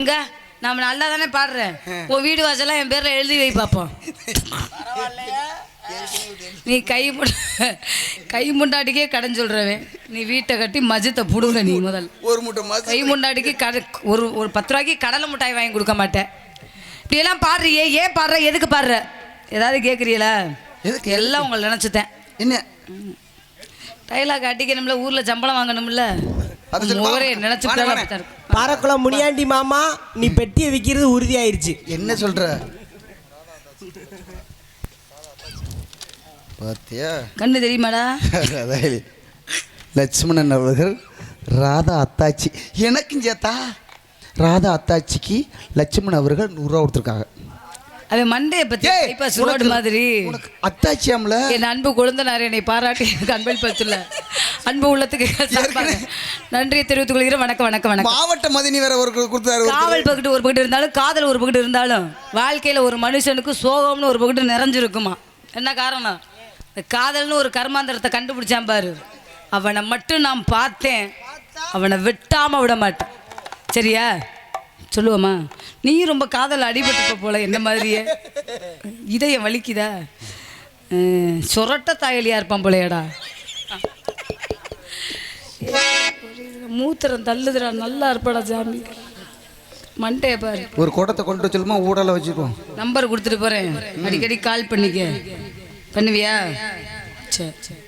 இங்க நம்ம நல்லா தானே பாடுறேன். உன் வீடு வாசலாம் என் பேர்ல எழுதி வை பார்ப்போம் நீ கை கை முண்டாட்டிக்கே கடன் சொல்றவன். நீ வீட்டை கட்டி மஜத்தை புடுங்க நீ முதல். ஒரு மூட்டை கை முண்டாட்டிக்கு கட ஒரு ஒரு பத்து ரூபாய்க்கு கடலை மிட்டாய் வாங்கி கொடுக்க மாட்டேன். இப்படியெல்லாம் பாடுறியே ஏன் பாடுற எதுக்கு பாடுற? ஏதாவது கேட்குறீங்களா எதுக்கு? எல்லாம் உங்களை நினச்சிட்டேன். என்ன? டைலாக் அடிக்கணும்ல ஊரில் சம்பளம் வாங்கணும்ல. அது நினச்சி பாரக்குளம் முனியாண்டி மாமா நீ பெட்டியை விற்கிறது உறுதியாயிருச்சு. என்ன சொல்ற? பாத்தியா? கண்ணு தெரியுமாடா? லட்சுமணன் அவர்கள் ராதா அத்தாச்சி. எனக்கும் சேத்தா. ராதா அத்தாச்சிக்கு லட்சுமணன் அவர்கள் நூறுரூவா கொடுத்துருக்காங்க. அவன் மண்டையை பத்தி road உனக்கு- மாதிரி. அத்தாச்சியாம்ல என் அன்பு குழந்தனார் என்னை பாராட்டி அன்பளிப்பு வச்சுள்ள அன்பு உள்ளத்துக்கு நன்றியை தெரிவித்துக் கொள்கிறேன். வணக்கம் வணக்கம் வணக்கம். மாவட்ட மதினி வேற ஒரு கொடுத்தாரு காவல் பக்கத்து ஒரு பக்கத்து இருந்தாலும் காதல் ஒரு பக்கத்து இருந்தாலும் வாழ்க்கையில ஒரு மனுஷனுக்கு சோகம்னு ஒரு பக்கத்து நிறைஞ்சிருக்குமா? என்ன காரணம்? காதல்னு ஒரு கர்மாந்திரத்தை கண்டுபிடிச்சான் பாரு. அவனை மட்டும் நான் பார்த்தேன். அவனை வெட்டாம விட மாட்டேன். சரியா? சொல்லுவோமா? நீயும் ரொம்ப காதல் அடிபட்டு போல என்ன மாதிரியே? இதயம் வலிக்குதா? சொரட்ட தாயலியா இருப்பான் போலையாடா. மூத்திரம் தள்ளுதுடா நல்லா இருப்பாடா சாமி. மண்டைய பாரு. ஒரு கூட்டத்தை கொண்டு சொல்லுமா ஊடல வச்சுக்கோ. நம்பர் கொடுத்துட்டு போறேன். அடிக்கடி கால் பண்ணிக்க. பண்ணுவியா? சரி சரி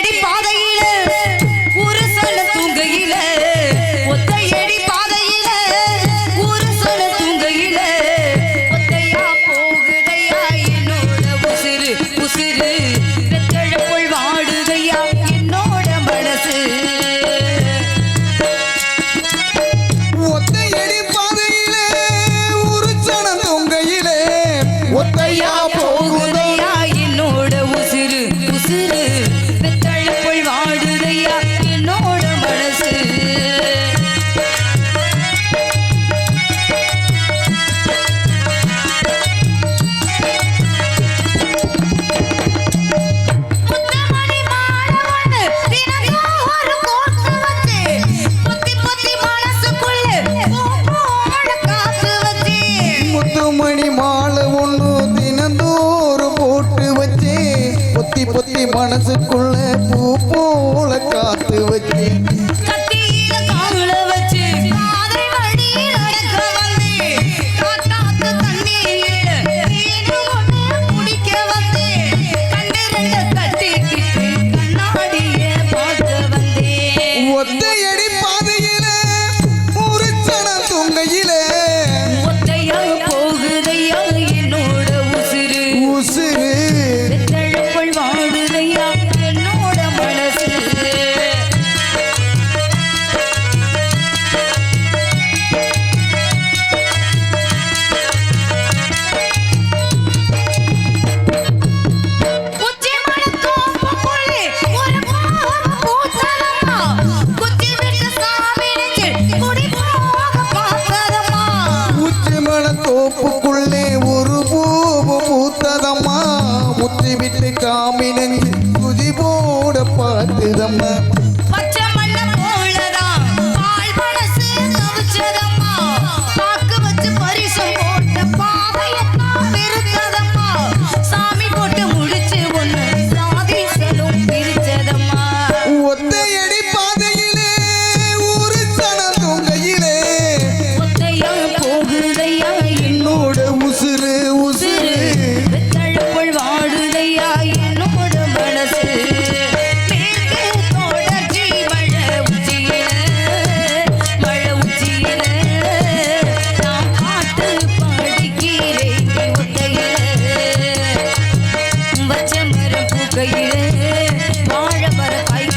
ஒத்தையடி பாதையில பொத்தி மனசுக்குள்ள பூ போல காத்து வச்சு தோப்புக்குள்ளே ஒரு பூவு பூத்ததம்மா முத்தி விட்டு காமினங்கு குதி போட பார்த்துதம்மா.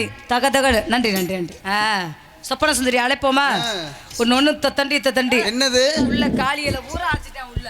ராணி தக தகடு நன்றி நன்றி நன்றி. ஆ சொப்பன சுந்தரி அழைப்போமா? ஒன்று ஒன்று தண்டி தண்டி. என்னது? உள்ள காளியில ஊற ஆச்சுட்டேன் உள்ள.